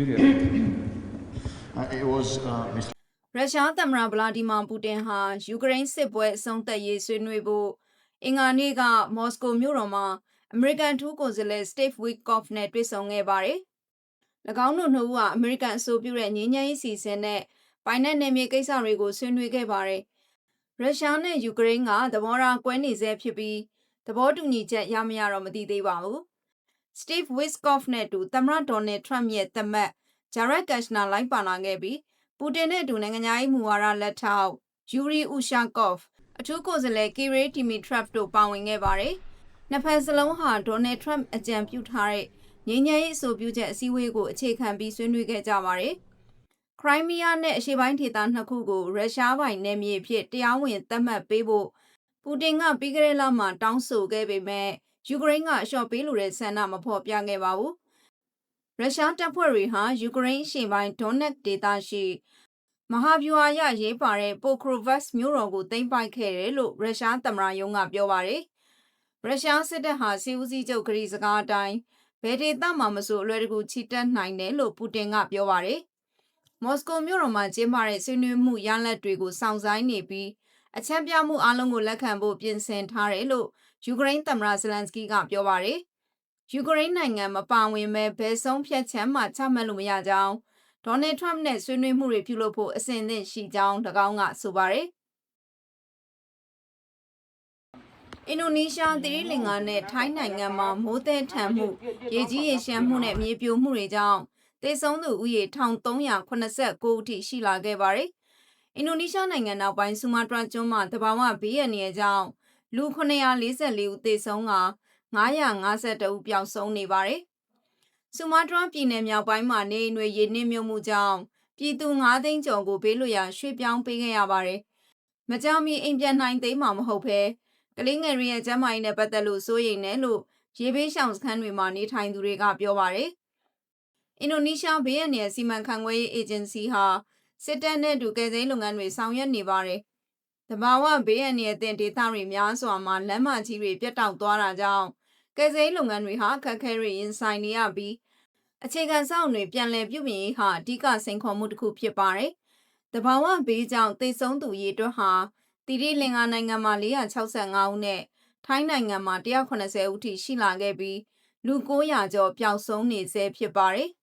It was uh, Mr. ရုရှားသမ္မတဗလာဒီမာပူတင်ဟာယူကရိန်းစစ်ပွဲအဆုံးသတ်ရေးဆွေးနွေးဖို့အင်္ဂါနေ့ကမော်စကိုမြို့တော်မှာအမေရိကန်ထူးကိုယ်စားလှယ် Steve Witkoff နဲ့တွေ့ဆုံခဲ့ပါတယ်။၎င်းတို့နှစ်ဦးကအမေရိကန်အဆိုပြုတဲ့ငြိမ်းချမ်းရေးစီစဉ်နဲ့ပိုင်နက်နယ်မြေကိစ္စတွေကိုဆွေးနွေးခဲ့ပါတယ်။ရုရှားနဲ့ယူကရိန်းကသဘောထားကွဲနေဆဲဖြစ်ပြီးသဘောတူညီချက်ရမရတော့မသိသေးပါဘူး။ Steve Witkoff နဲ့အတူ သမ္မတဒေါ်နယ်ထရမ့်ရဲ့သမက်ဂျာရက်ကက်ရှနာလိုက်ပါလာခဲ့ပြီးပူတင်နဲ့အတူ နိုင်ငံသားရေးမူဝါဒ လက်ထောက်ယူရီဥရှာကော့ဖ်အထူးကိုယ်စားလှယ်ကီရေတီမီထရပ်တို့ ပါဝင်ခဲ့ပါတယ်။နှစ်ဖက်စလုံးဟာဒေါ်နယ်ထရမ့်အကြံပြုထားတဲ့ ငြိမ်းချမ်းရေး အဆိုပြုချက် အစည်းအဝေးကို အခြေခံပြီး ဆွေးနွေးခဲ့ကြပါတယ်။ခရိုင်းမီးယားနဲ့ အရှေ့ပိုင်းဒေသနှစ်ခုကို ရုရှားပိုင်နယ်မြေအဖြစ် တရားဝင် သတ်မှတ်ပေးဖို့ပူတင်ကပြီးခဲ့တဲ့လမှာ တောင်းဆိုခဲ့ပေမဲ့ယူ ကရိန်းကအလျှော့ပေးလိုတဲ့ဆန္ဒမဖော်ပြခဲ့ပါဘူး။ရုရှားတပ်ဖွဲ့တွေဟာယူကရိန်းအရှေ့ပိုင်းဒွန်နက်ဒေသရှိမဟာဗျူဟာရရေးပါတဲ့ပိုခရိုဗတ်မြို့တော်ကိုသိမ်းပိုက်ခဲ့တယ်လို့ရုရှားသမ္မတရုံးကပြောပါတယ်။ရုရှားစစ်တပ်ဟာစီဦးစီးချုပ်ဂရီစကားအတိုင်းဘယ်ဒေသမှမဆိုအလွယ်တကူချီတက်နိုင်တယ်လို့ပူတင်ကပြောပါတယ်။မော်စကိုမြို့တော်မှာကျင်းပတဲ့ဆွေးနွေးမှုရလဒ်တွေကိုစောင့်ဆိုင်နေပြီး အချမ်းပြမှုအလုံးကိုလက်ခံဖို့ပြင်ဆင်ထားတယ်လို့ယူကရိန်းသမ္မတဇလန်စကီကပြောပါတယ်။ယူကရိန်းနိုင်ငံမပါဝင်မဲ့ဘယ်ဆုံးဖြတ်ချက်မှချမှတ်လို့မရကြောင်းဒေါ်နယ်ထရမ့်နဲ့ဆွေးနွေးမှုတွေပြုလုပ်ဖို့အစဉ်အသင့်ရှိကြောင်း၎င်းကဆိုပါတယ်။အင်ဒိုနီးရှားသီရိလင်္ကာနဲ့ထိုင်းနိုင်ငံမှာမိုးသည်ထန်မှုရေကြီးရေရှမ်းမှုနဲ့မြေပြိုမှုတွေကြောင့်သေဆုံးသူဦးရေ1389ဦးထိရှိလာခဲ့ပါတယ်။ အင်ဒိုနီးရှားနိုင်ငံနောက်ပိုင်းဆူမာတရာကျွန်းမှာတဘာဝဘေးရန်ရဲ့ကြောင့်လူ944ဦးသေဆုံးက952ဦးပျောက်ဆုံးနေပါတယ်။ဆူမာတရာပြည်နယ်မြောက်ပိုင်းမှာနေအိမ်တွေရေနစ်မြုပ်မှုကြောင့်ပြည်သူ9သိန်းကျော်ကိုဘေးလွတ်ရာရွှေ့ပြောင်းပေးခဲ့ရပါတယ်။မကြောင်မီအိမ်ပြန်နိုင်သေးမှာမဟုတ်ဘဲကလေးငယ်တွေရဲ့ကျန်းမာရေးနဲ့ပတ်သက်လို့စိုးရိမ်တယ်လို့ရေဘေးရှောင်စခန်းတွေမှာနေထိုင်သူတွေကပြောပါတယ်။အင်ဒိုနီးရှားဘေးအန္တရာယ်စီမံခန့်ခွဲရေးအေဂျင်စီဟာ စစ်တပ်နဲ့အတူကယ်ဆယ်ရေးလုပ်ငန်းတွေဆောင်ရွက်နေပါတယ်။တဘာဝဘေးအန္တရာယ်တင်ဒေသတွေများစွာမှာလမ်းမကြီးတွေပြတ်တောက်သွားတာကြောင့်ကယ်ဆယ်ရေးလုပ်ငန်းတွေဟာအခက်အခဲတွေရင်ဆိုင်နေရပြီးအခြေခံစောင့်တွေပြန်လည်ပြုပြင်ရေးဟာအဓိကစိန်ခေါ်မှုတစ်ခုဖြစ်ပါတယ်။တဘာဝဘေးကြောင့်သေဆုံးသူရေအတွက်ဟာတိရိလင်္ကာနိုင်ငံမှာ465ဦးနဲ့ထိုင်းနိုင်ငံမှာ180ဦးထိရှိလာခဲ့ပြီးလူ900ကျော်ပျောက်ဆုံးနေဆဲဖြစ်ပါတယ်။